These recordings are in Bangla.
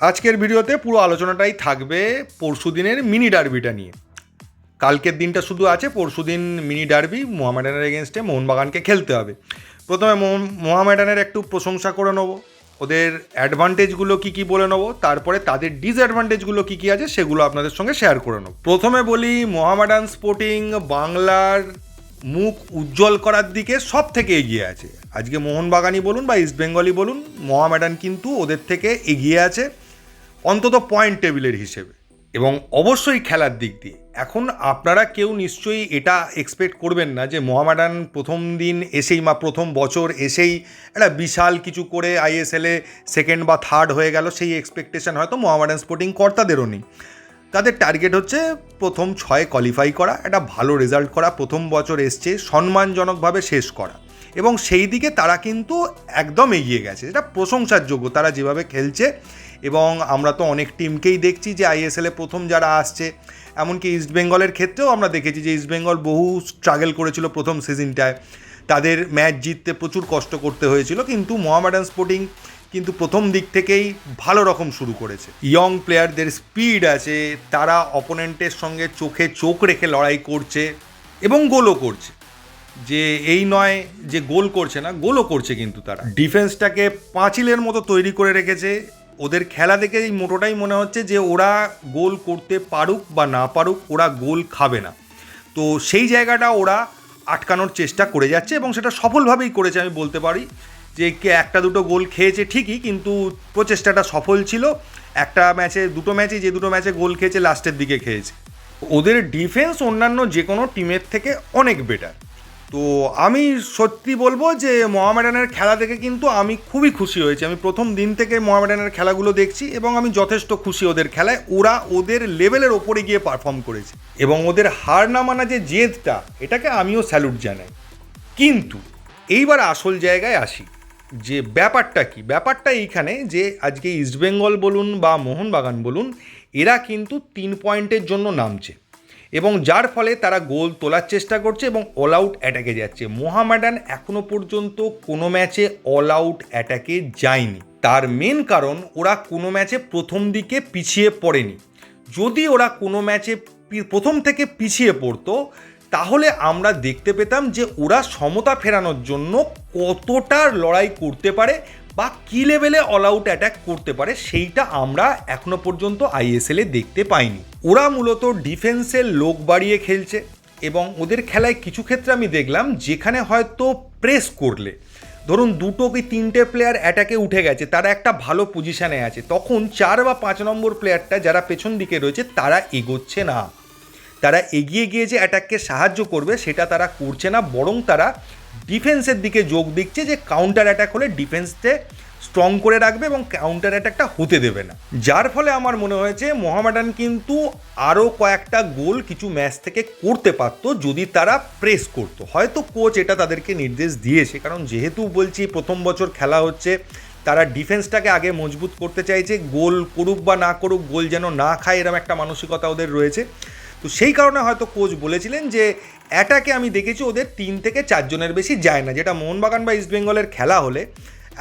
আজকের ভিডিওতে পুরো আলোচনাটাই থাকবে পরশুদিনের মিনি ডার্বিটা নিয়ে। কালকের দিনটা শুধু আছে পরশুদিন মিনি ডার্বি মোহামেডানের এগেনস্টে মোহনবাগানকে খেলতে হবে। প্রথমে মোহামেডানের একটু প্রশংসা করে নেব। ওদের অ্যাডভান্টেজগুলো কী কী বলে নেব, তারপরে তাদের ডিসঅ্যাডভান্টেজগুলো কী কী আছে সেগুলো আপনাদের সঙ্গে শেয়ার করে নেব। প্রথমে বলি, মোহামেডান স্পোর্টিং বাংলার মুখ উজ্জ্বল করার দিকে সব থেকে এগিয়ে আছে। আজকে মোহনবাগানই বলুন বা ইস্টবেঙ্গলই বলুন, মোহামেডান কিন্তু ওদের থেকে এগিয়ে আছে। অন্তত পয়েন্ট টেবিলের হিসেবে। এবং অবশ্যই খেলার দিক দিয়ে। এখন আপনারা কেউ নিশ্চয়ই এটা এক্সপেক্ট করবেন না যে মোহামেডান প্রথম দিন এসেই বা প্রথম বছর এসেই একটা বিশাল কিছু করে আইএসএলে সেকেন্ড বা থার্ড হয়ে গেল, সেই এক্সপেকটেশন হয়তো মোহামেডান স্পোর্টিং কর্তাদেরও নেই। তাদের টার্গেট হচ্ছে প্রথম ছয় কোয়ালিফাই করা, একটা ভালো রেজাল্ট করা, প্রথম বছর এসছে, সম্মানজনকভাবে শেষ করা। এবং সেই দিকে তারা কিন্তু একদম এগিয়ে গেছে। এটা প্রশংসার যোগ্য। তারা যেভাবে খেলছে এবং আমরা তো অনেক টিমকেই দেখছি যে আইএসএলে প্রথম যারা আসছে, এমনকি ইস্টবেঙ্গলের ক্ষেত্রেও আমরা দেখেছি যে ইস্টবেঙ্গল বহু স্ট্রাগল করেছিল প্রথম সিজনটায় তাদের ম্যাচ জিততে প্রচুর কষ্ট করতে হয়েছিল, কিন্তু মোহামেডান স্পোর্টিং কিন্তু প্রথম দিক থেকেই ভালো রকম শুরু করেছে। ইয়ং প্লেয়ারদের স্পিড আছে, তারা অপোনেন্টের সঙ্গে চোখে চোখ রেখে লড়াই করছে এবং গোলও করছে। যে এই নয় যে গোল করছে না, গোলও করছে কিন্তু তারা। ডিফেন্সটাকে পাঁচিলের মতো তৈরি করে রেখেছে। ওদের খেলা দেখে এই মোটোটাই মনে হচ্ছে যে ওরা গোল করতে পারুক বা না পারুক, ওরা গোল খাবে না। তো সেই জায়গাটা ওরা আটকানোর চেষ্টা করে যাচ্ছে এবং সেটা সফলভাবেই করেছে আমি বলতে পারি যে কে একটা দুটো গোল খেয়েছে ঠিকই, কিন্তু প্রচেষ্টাটা সফল ছিল। একটা ম্যাচে, দুটো ম্যাচে যে দুটো ম্যাচে গোল খেয়েছে, লাস্টের দিকে খেয়েছে। ওদের ডিফেন্স অন্যান্য যে কোনো টিমের থেকে অনেক বেটার তো আমি সত্যি বলব যে মোহামেডানের খেলা দেখে কিন্তু আমি খুবই খুশি হয়েছি। আমি প্রথম দিন থেকে মোহামেডানের খেলাগুলো দেখছি এবং আমি যথেষ্ট খুশি ওদের খেলায়। ওরা ওদের লেভেলের ওপরে গিয়ে পারফর্ম করেছে এবং ওদের হার না মানা যে জেদটা, এটাকে আমিও স্যালুট জানাই। কিন্তু এইবার আসল জায়গায় আসি যে ব্যাপারটা কি? ব্যাপারটা এইখানে যে আজকে ইস্টবেঙ্গল বলুন বা মোহনবাগান বলুন, এরা কিন্তু তিন পয়েন্টের জন্য নামছে। এবং যার ফলে তারা গোল তোলার চেষ্টা করছে এবং অল আউট অ্যাটাকে যাচ্ছে। মোহামেডান এখনও পর্যন্ত কোনো ম্যাচে অল আউট অ্যাটাকে যায়নি। তার মেন কারণ, ওরা কোনো ম্যাচে প্রথম দিকে পিছিয়ে পড়েনি। যদি ওরা কোনো ম্যাচে প্রথম থেকে পিছিয়ে পড়তো, তাহলে আমরা দেখতে পেতাম যে ওরা সমতা ফেরানোর জন্য কতটা লড়াই করতে পারে বা কী লেভেলে অল আউট অ্যাটাক করতে পারে সেইটা আমরা এখনও পর্যন্ত আইএসএলে দেখতে পাইনি। ওরা মূলত ডিফেন্সের লোক বাড়িয়ে খেলছে এবং ওদের খেলায় কিছু ক্ষেত্রে আমি দেখলাম যেখানে হয়তো প্রেস করলে। ধরুন দুটো কি তিনটে প্লেয়ার অ্যাটাকে উঠে গেছে, তারা একটা ভালো পজিশানে আছে, তখন চার বা পাঁচ নম্বর প্লেয়ারটা যারা পেছন দিকে রয়েছে তারা এগোচ্ছে না। তারা এগিয়ে গিয়ে যে অ্যাটাককে সাহায্য করবে সেটা তারা করছে না, বরং তারা ডিফেন্সের দিকে যোগ দিচ্ছে যে কাউন্টার অ্যাটাক হলে ডিফেন্সকে স্ট্রং করে রাখবে এবং কাউন্টার অ্যাটাকটা হতে দেবে না। যার ফলে আমার মনে হয়েছে মোহামেডান কিন্তু আরও কয়েকটা গোল কিছু ম্যাচ থেকে করতে পারতো যদি তারা প্রেস করতো। হয়তো কোচ এটা তাদেরকে নির্দেশ দিয়েছে, কারণ যেহেতু বলছি প্রথম বছর খেলা হচ্ছে, তারা ডিফেন্সটাকে আগে মজবুত করতে চাইছে, গোল করুক বা না করুক, গোল যেন না খায় এরম একটা মানসিকতা ওদের রয়েছে। তো সেই কারণে হয়তো কোচ বলেছিলেন যে অ্যাটাকে আমি দেখেছি ওদের তিন থেকে চারজনের বেশি যায় না। যেটা মোহনবাগান বা ইস্টবেঙ্গলের খেলা হলে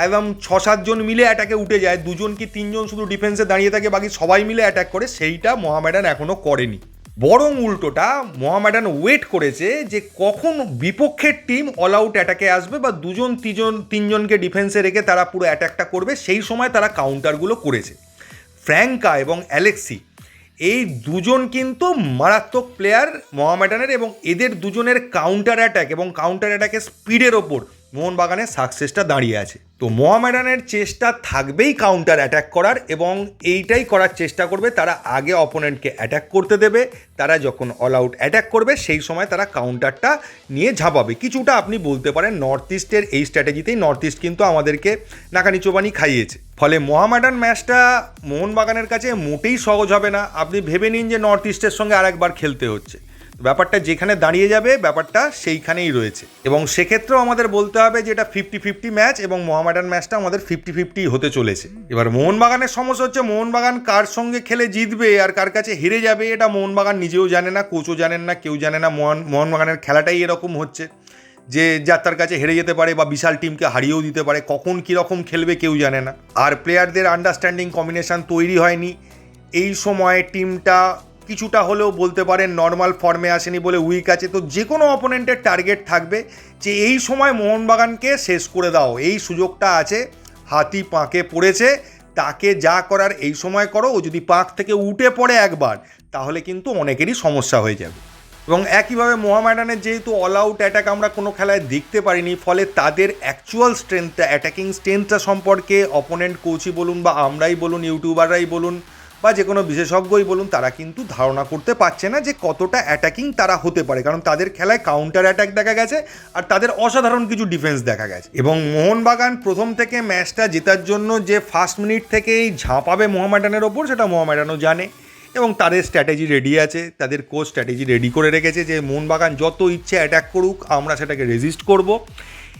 একদম ছ সাতজন মিলে অ্যাটাকে উঠে যায়। দুজন কি তিনজন শুধু ডিফেন্সে দাঁড়িয়ে থাকে, বাকি সবাই মিলে অ্যাটাক করে, সেইটা মোহামেডান এখনও করেনি। বরং উল্টোটা মোহামেডান ওয়েট করেছে যে কখন বিপক্ষের টিম অল আউট অ্যাটাকে আসবে বা দুজন তিনজন তিনজনকে ডিফেন্সে রেখে তারা পুরো অ্যাটাকটা করবে, সেই সময় তারা কাউন্টারগুলো করেছে। ফ্র্যাঙ্কা এবং অ্যালেক্সি এই দুজন কিন্তু মারাত্মক প্লেয়ার মোহামেডানের এবং এদের দুজনের কাউন্টার অ্যাট্যাক এবং কাউন্টার অ্যাট্যাকের স্পিডের ওপর মোহনবাগানের সাকসেসটা দাঁড়িয়ে আছে। তো মোহামেডানের চেষ্টা থাকবেই কাউন্টার অ্যাটাক করার এবং এইটাই করার চেষ্টা করবে, তারা আগে অপোনেন্টকে অ্যাটাক করতে দেবে, তারা যখন অল আউট অ্যাটাক করবে, সেই সময় তারা কাউন্টারটা নিয়ে ঝাঁপাবে। কিছুটা আপনি বলতে পারেন নর্থ ইস্টের এই স্ট্র্যাটেজিতেই নর্থ ইস্ট কিন্তু আমাদেরকে নাকানি চোবানি খাইয়েছে। ফলে মোহামেডান ম্যাচটা মোহনবাগানের কাছে মোটেই সহজ হবে না। আপনি ভেবে নিন যে নর্থ ইস্টের সঙ্গে আরেকবার খেলতে হচ্ছে। ব্যাপারটা যেখানে দাঁড়িয়ে যাবে, ব্যাপারটা সেইখানেই রয়েছে। এবং সেক্ষেত্রেও আমাদের বলতে হবে যে এটা ফিফটি ফিফটি ম্যাচ এবং মোহামেডান ম্যাচটা আমাদের ফিফটি ফিফটি হতে চলেছে। এবার মোহনবাগানের সমস্যা হচ্ছে, মোহনবাগান কার সঙ্গে খেলে জিতবে আর কার কাছে হেরে যাবে এটা মোহনবাগান নিজেও জানে না কোচও জানেন না, কেউ জানে না। মোহন, মোহনবাগানের খেলাটাই এরকম হচ্ছে যে যাত্রার কাছে হেরে যেতে পারে বা বিশাল টিমকে হারিয়েও দিতে পারে, কখন কীরকম খেলবে কেউ জানে না। আর প্লেয়ারদের আন্ডারস্ট্যান্ডিং কম্বিনেশন তৈরি হয়নি। এই সময় টিমটা কিছুটা হলেও বলতে পারেন নর্মাল ফর্মে আসেনি বলে উইক আছে। তো যে কোনো অপোনেন্টের টার্গেট থাকবে যে এই সময় মোহনবাগানকে শেষ করে দাও। এই সুযোগটা আছে, হাতি পাঁকে পড়েছে, তাকে যা করার এই সময় করো, ও যদি পাঁক থেকে উঠে পড়ে একবার, তাহলে কিন্তু অনেকেরই সমস্যা হয়ে যাবে। এবং একইভাবে মোহামেডানের যেহেতু অল আউট অ্যাটাক আমরা কোনো খেলায় দেখতে পারিনি, ফলে তাদের অ্যাকচুয়াল স্ট্রেংথটা অ্যাটাকিং স্ট্রেংথটা সম্পর্কে অপোনেন্ট কোচই বলুন বা আমরাই বলুন ইউটিউবাররাই বলুন বা যে কোনো বিশেষজ্ঞই বলুন, তারা কিন্তু ধারণা করতে পারছে না যে কতটা অ্যাটাকিং তারা হতে পারে। কারণ তাদের খেলায় কাউন্টার অ্যাটাক দেখা গেছে আর তাদের অসাধারণ কিছু ডিফেন্স দেখা গেছে। এবং মোহনবাগান প্রথম থেকে ম্যাচটা জেতার জন্য যে ফার্স্ট মিনিট থেকেই ঝাঁপাবে মোহামেডানের ওপর, সেটা মোহামেডানও জানে। এবং তাদের স্ট্র্যাটেজি রেডি আছে, তাদের কোচ স্ট্র্যাটেজি রেডি করে রেখেছে যে মোহনবাগান যত ইচ্ছে অ্যাটাক করুক, আমরা সেটাকে রেজিস্ট করব।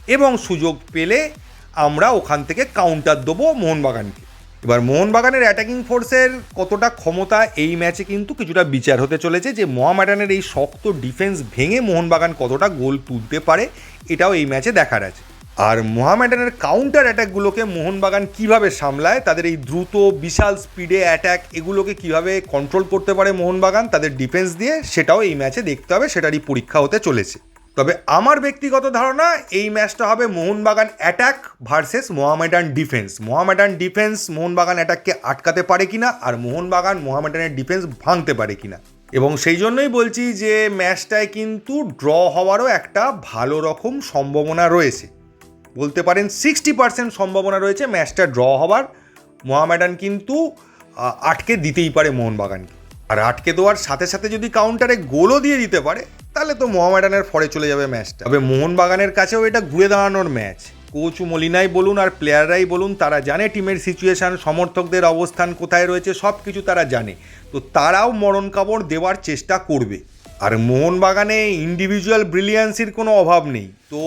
এবং সুযোগ পেলে আমরা ওখান থেকে কাউন্টার দেবো মোহনবাগানকে। এবার মোহনবাগানের অ্যাটাকিং ফোর্সের কতটা ক্ষমতা এই ম্যাচে কিন্তু কিছুটা বিচার হতে চলেছে যে মোহামেডানের এই শক্ত ডিফেন্স ভেঙে মোহনবাগান কতটা গোল তুলতে পারে, এটাও এই ম্যাচে দেখার আছে। আর মোহামেডানের কাউন্টার অ্যাটাকগুলোকে মোহনবাগান কীভাবে সামলায়, তাদের এই দ্রুত, বিশাল স্পিডে অ্যাটাক এগুলোকে কীভাবে কন্ট্রোল করতে পারে মোহনবাগান, তাদের ডিফেন্স দিয়ে, সেটাও এই ম্যাচে দেখতে হবে, সেটারই পরীক্ষা হতে চলেছে। তবে আমার ব্যক্তিগত ধারণা এই ম্যাচটা হবে Mohun Bagan attack versus Mohammedan defence. Mohammedan defence Mohun Bagan অ্যাটাককে আটকাতে পারে কিনা আর মোহনবাগান মোহামেডানের ডিফেন্স ভাঙতে পারে কিনা? এবং সেই জন্যই বলছি যে ম্যাচটায় কিন্তু ড্র হওয়ারও একটা ভালো রকম সম্ভাবনা রয়েছে। বলতে পারেন সিক্সটি পার্সেন্ট সম্ভাবনা রয়েছে ম্যাচটা ড্র হওয়ার। মোহামেডান কিন্তু আটকে দিতেই পারে মোহনবাগানকে। আর আটকে দেওয়ার সাথে সাথে যদি কাউন্টারে গোলও দিয়ে দিতে পারে তাহলে তো মোহামেডানের ফরে চলে যাবে ম্যাচটা। তবে মোহনবাগানের কাছেও এটা ঘুরে দাঁড়ানোর ম্যাচ। কোচ মলিনাই বলুন আর প্লেয়াররাই বলুন, তারা জানে টিমের সিচুয়েশান সমর্থকদের অবস্থান কোথায় রয়েছে সব কিছু তারা জানে। তো তারাও মরণ কাপড় দেওয়ার চেষ্টা করবে। আর মোহনবাগানে ইন্ডিভিজুয়াল ব্রিলিয়ান্সির কোনো অভাব নেই। তো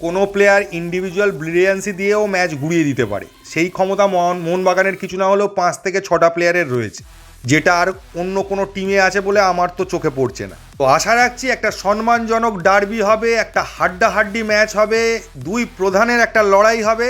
কোনো প্লেয়ার ইন্ডিভিজুয়াল ব্রিলিয়ান্সি দিয়েও ম্যাচ ঘুরিয়ে দিতে পারে। সেই ক্ষমতা মোহন মোহনবাগানের কিছু না হলেও পাঁচ থেকে ছটা প্লেয়ারের রয়েছে। যেটা আর অন্য কোনো টিমে আছে বলে আমার তো চোখে পড়ছে না। তো আশা রাখছি একটা সম্মানজনক ডার্বি হবে, একটা হাড্ডাহাড্ডি ম্যাচ হবে, দুই প্রধানের একটা লড়াই হবে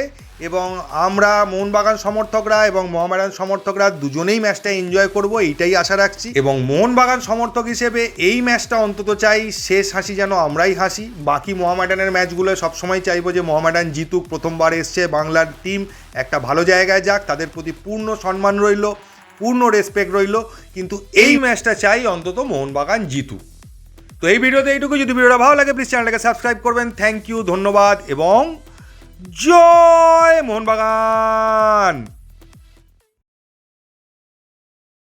এবং আমরা মোহনবাগান সমর্থকরা এবং মোহামেডান সমর্থকরা দুজনেই ম্যাচটা এনজয় করব, এইটাই আশা রাখছি। এবং মোহনবাগান সমর্থক হিসেবে এই ম্যাচটা অন্তত চাই, শেষ হাসি যেন আমরাই হাসি। বাকি মোহামেডানের ম্যাচগুলো সবসময় চাইব যে মোহামেডান জিতুক, প্রথমবার এসছে বাংলার টিম। একটা ভালো জায়গায় যাক, তাদের প্রতি পূর্ণ সম্মান রইল। পূর্ণ রেসপেক্ট রইল, কিন্তু এই ম্যাচটা চাই অন্তত মোহনবাগান জিতু। তো এই ভিডিওতে এইটুকু যদি ভিডিওটা ভালো লাগে প্লিজ চ্যানেলটাকে সাবস্ক্রাইব করবেন। থ্যাংক ইউ ধন্যবাদ, এবং জয় মোহনবাগান!